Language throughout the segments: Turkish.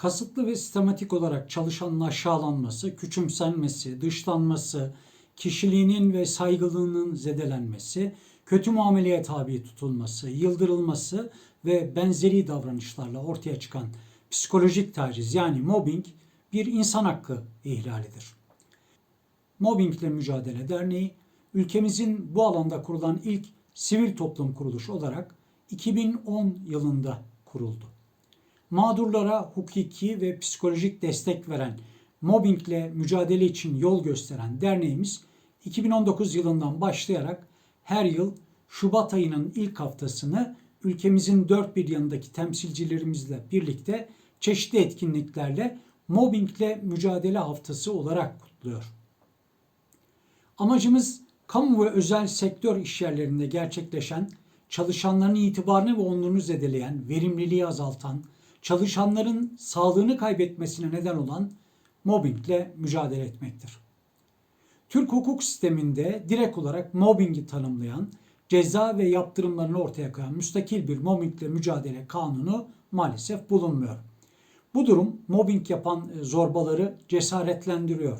kasıtlı ve sistematik olarak çalışanın aşağılanması, küçümsenmesi, dışlanması, kişiliğinin ve saygınlığının zedelenmesi, kötü muameleye tabi tutulması, yıldırılması ve benzeri davranışlarla ortaya çıkan psikolojik taciz yani mobbing bir insan hakkı ihlalidir. Mobbingle Mücadele Derneği, ülkemizin bu alanda kurulan ilk sivil toplum kuruluşu olarak 2010 yılında kuruldu. Mağdurlara hukuki ve psikolojik destek veren, mobbingle mücadele için yol gösteren derneğimiz 2019 yılından başlayarak her yıl Şubat ayının ilk haftasını ülkemizin dört bir yanındaki temsilcilerimizle birlikte çeşitli etkinliklerle mobbingle mücadele haftası olarak kutluyor. Amacımız kamu ve özel sektör işyerlerinde gerçekleşen, çalışanların itibarını ve onurunu zedeleyen, verimliliği azaltan, çalışanların sağlığını kaybetmesine neden olan mobbingle mücadele etmektir. Türk hukuk sisteminde direkt olarak mobbingi tanımlayan, ceza ve yaptırımlarını ortaya koyan müstakil bir mobbingle mücadele kanunu maalesef bulunmuyor. Bu durum mobbing yapan e, zorbaları cesaretlendiriyor.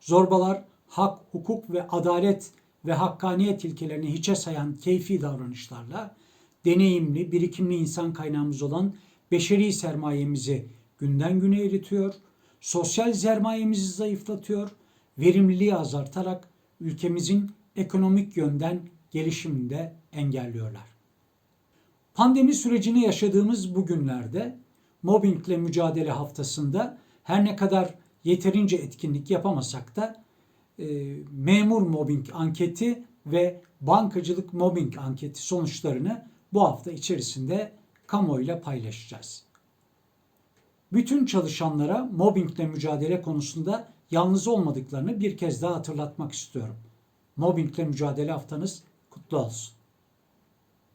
Zorbalar hak, hukuk ve adalet ve hakkaniyet ilkelerini hiçe sayan keyfi davranışlarla deneyimli, birikimli insan kaynağımız olan beşeri sermayemizi günden güne eritiyor, sosyal sermayemizi zayıflatıyor, verimliliği azaltarak ülkemizin ekonomik yönden gelişimini de engelliyorlar. Pandemi sürecini yaşadığımız bu günlerde mobbingle mücadele haftasında her ne kadar yeterince etkinlik yapamasak da e, memur mobbing anketi ve bankacılık mobbing anketi sonuçlarını bu hafta içerisinde kamuoyuyla paylaşacağız. Bütün çalışanlara mobbingle mücadele konusunda yalnız olmadıklarını bir kez daha hatırlatmak istiyorum. Mobbingle mücadele haftanız kutlu olsun.